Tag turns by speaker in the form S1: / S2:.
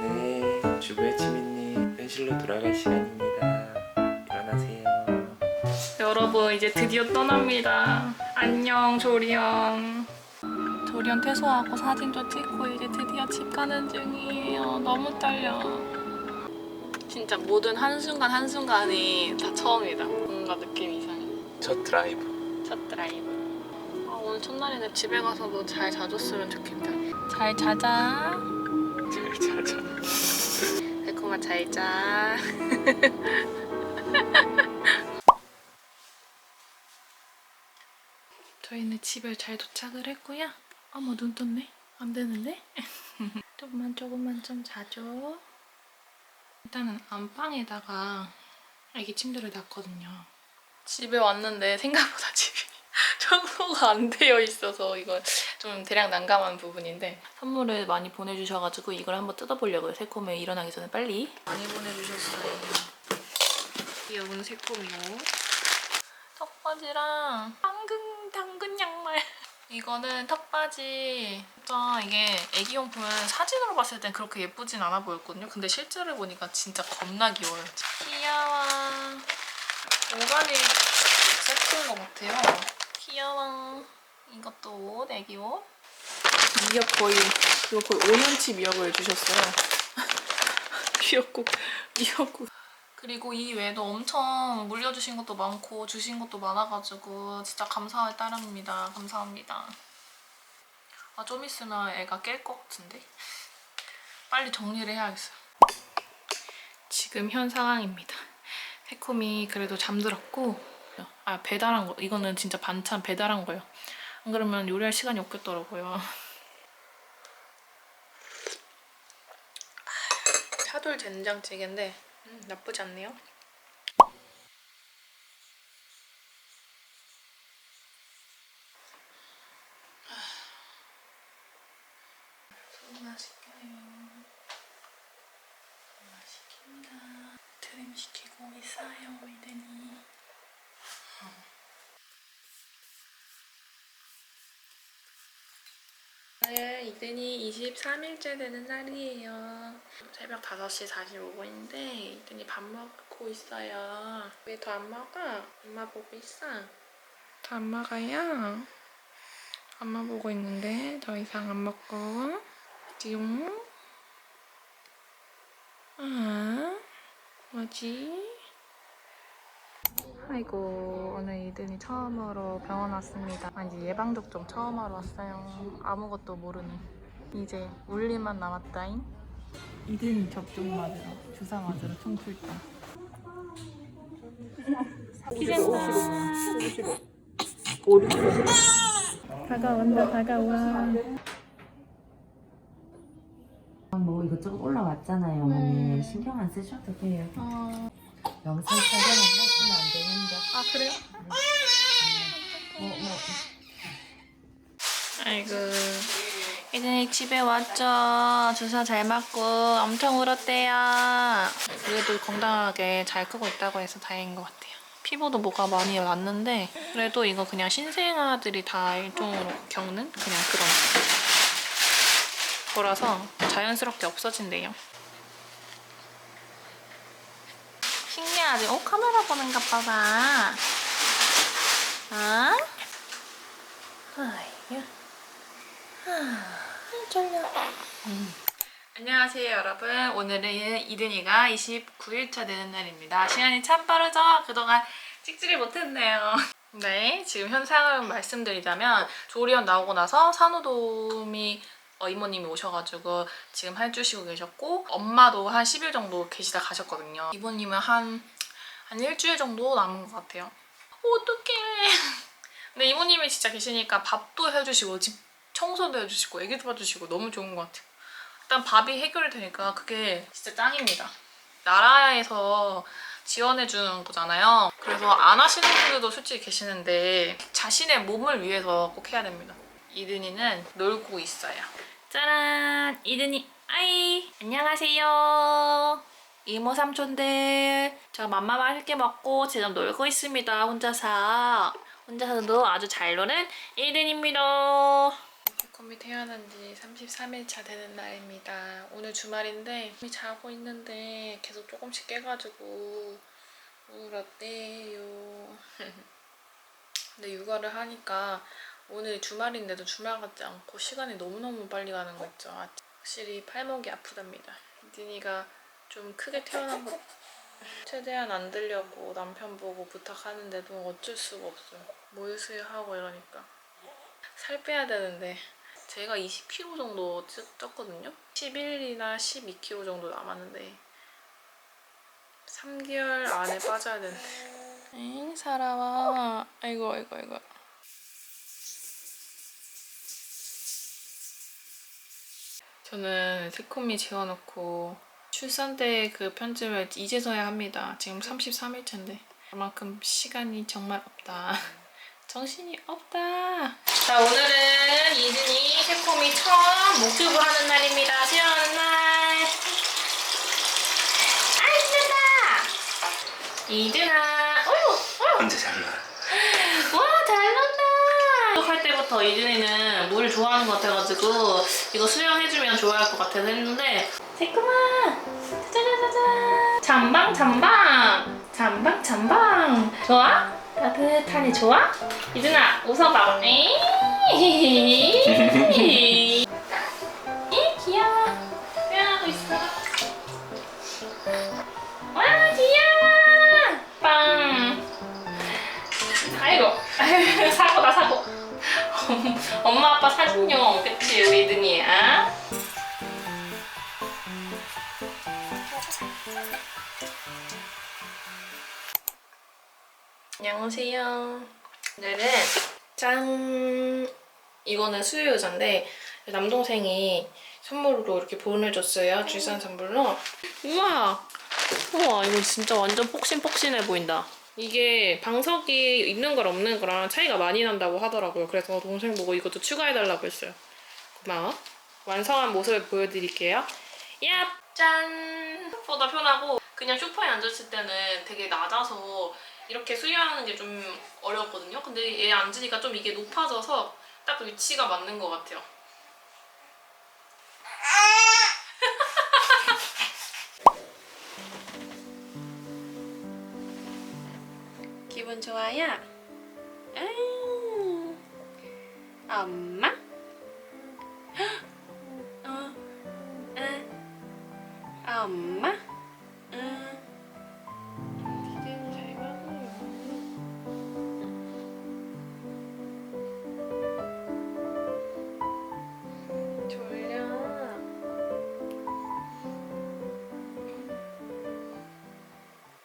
S1: 네, 주부의 치미님 현실로 돌아갈 시간입니다. 일어나세요.
S2: 여러분 이제 드디어 떠납니다. 안녕 조리언. 조리언 퇴소하고 사진도 찍고 이제 드디어 집 가는 중이에요. 너무 떨려. 진짜 모든 한순간 한순간이 다 처음이다. 뭔가 느낌이 이상해.
S1: 첫 드라이브.
S2: 첫 드라이브. 첫날인데 집에 가서도 잘 자줬으면 좋겠다. 잘 자자.
S1: 잘 자자.
S2: 달콤아 잘 자. 저희는 집에 잘 도착을 했고요. 어머 눈 떴네. 안 되는데? 조금만 조금만 좀 자죠. 일단은 안방에다가 아기 침대를 놨거든요. 집에 왔는데 생각보다 집이 청소가 안 되어 있어서 이거 좀 대략 난감한 부분인데 선물을 많이 보내주셔가지고 이걸 한번 뜯어보려고요. 새콤에 일어나기 전에 빨리 많이 보내주셨어요. 귀여운 새콤이 옷 턱바지랑 당근 당근 양말 이거는 턱바지 진짜 이게 애기용품은 사진으로 봤을 땐 그렇게 예쁘진 않아 보였거든요. 근데 실제로 보니까 진짜 겁나 귀여워요. 귀여워. 오가닉 세트인 것 같아요. 귀여워. 이것도 옷, 애기 옷. 미역 거의 이거 거의 5년치 미역을 주셨어요. 미역국, 미역국. 그리고 이 외에도 엄청 물려주신 것도 많고 주신 것도 많아가지고 진짜 감사할 따름입니다. 감사합니다. 아 좀 있으면 애가 깰 것 같은데 빨리 정리를 해야겠어요. 지금 현 상황입니다. 새콤이 그래도 잠들었고 아 배달한 거 이거는 진짜 반찬 배달한 거예요. 안 그러면 요리할 시간이 없겠더라고요. 차돌 된장찌개인데 음, 나쁘지 않네요. 트림 시키고 있어요, 이든이. 오늘 이든이 23일째 되는 날이에요. 새벽 5시 45분인데 이든이 밥 먹고 있어요. 왜 더 안 먹어? 엄마 보고 있어. 더 안 먹어요? 엄마 보고 있는데 더 이상 안 먹고. 지금 아 뭐지? 아이고 오늘 이든이 처음으로 병원 왔습니다. 아니 예방접종 처음 하러 왔어요. 아무것도 모르는. 이제 울림만 남았다잉. 이든이 접종 맞으러 주사 맞으러 총 출동. 기댄다. 다가온다 다가와.
S3: 뭐 이것저것 올라왔잖아요, 어머니. 신경 안 쓰셔도 돼요.
S2: 어,
S3: 영상 촬영은 하시면 안 되는데.
S2: 아 그래요?
S3: 뭐, 뭐.
S2: 아이고 이든이 집에 왔죠 주사 잘 맞고 엄청 울었대요 그래도 건강하게 잘 크고 있다고 해서 다행인 것 같아요 피부도 뭐가 많이 났는데 그래도 이거 그냥 신생아들이 다 일종으로 겪는 그냥 그런 거라서 자연스럽게 없어진대요 신기하지? 어? 카메라 보는가 봐봐 어? 아이야 안녕하세요 여러분 오늘은 이든이가 29일차 되는 날입니다 시간이 참 빠르죠? 그동안 찍지를 못했네요 네 지금 현상을 말씀드리자면 조리원 나오고 나서 산후도우미 어, 이모님이 오셔가지고 지금 해주시고 계셨고 엄마도 한 10일 정도 계시다 가셨거든요 이모님은 한, 한 일주일 정도 남은 것 같아요 어떡해 근데 이모님이 진짜 계시니까 밥도 해주시고 집 청소도 해주시고 애기도 봐주시고 너무 좋은 것 같아요. 일단 밥이 해결이 되니까 그게 진짜 짱입니다. 나라에서 지원해주는 거잖아요. 그래서 안 하시는 분들도 솔직히 계시는데 자신의 몸을 위해서 꼭 해야 됩니다. 이든이는 놀고 있어요. 짜란! 이든이 아이! 안녕하세요. 이모 삼촌들 저 맘마 맛있게 먹고 지금 놀고 있습니다 혼자서 혼자서도 아주 잘 노는 이든입니다 새콤이 태어난 지 33일 차 되는 날입니다. 오늘 주말인데 자고 있는데 계속 조금씩 깨가지고 울었대요. 근데 육아를 하니까 오늘 주말인데도 주말 같지 않고 시간이 너무너무 빨리 가는 거 있죠. 아, 확실히 팔목이 아프답니다. 이든이가 좀 크게 태어난 거 최대한 안 들려고 남편 보고 부탁하는데도 어쩔 수가 없어요. 모유수유하고 이러니까. 살 빼야 되는데 제가 20kg 정도 찌- 쪘거든요. 11이나 12kg 정도 남았는데 3개월 안에 빠져야 되는데. 엥 살아와. 아이고 아이고 아이고. 저는 새콤이 재워놓고 출산 때 그 편집을 이제서야 합니다. 지금 33일차인데 그만큼 시간이 정말 없다. 정신이 없다. 자 오늘은 이든이 새콤이 처음 목주부 하는 날입니다. 수영하는 날. 아 신난다. 이든아. 어휴 어휴.
S1: 혼자 잘 놀아.
S2: 와, 잘 논다! 할 때부터 이준이는 물 좋아하는 것 같아가지고 이거 수영해주면 좋아할 것 같아서 했는데 새콤아! 짜자자자! 잠방, 잠방! 잠방, 잠방! 좋아? 따뜻하니 좋아? 이준아, 웃어봐. 에이, 엄마 아빠 사진용 그치 우리 이든이야 안녕하세요. 오늘은 짠. 이거는 수유 의자인데 남동생이 선물로 이렇게 보내줬어요. 출산 선물로. 우와. 우와 이거 진짜 완전 폭신폭신해 보인다 이게 방석이 있는 걸 없는 거랑 차이가 많이 난다고 하더라고요. 그래서 동생 보고 이것도 추가해달라고 했어요. 고마워. 완성한 모습을 보여드릴게요. 야! 짠! 보다 편하고 그냥 소파에 앉았을 때는 되게 낮아서 이렇게 수유하는 게 좀 어려웠거든요. 근데 얘 앉으니까 좀 이게 높아져서 딱 위치가 맞는 것 같아요 기분? 음. 엄마? 어, 응. 엄마?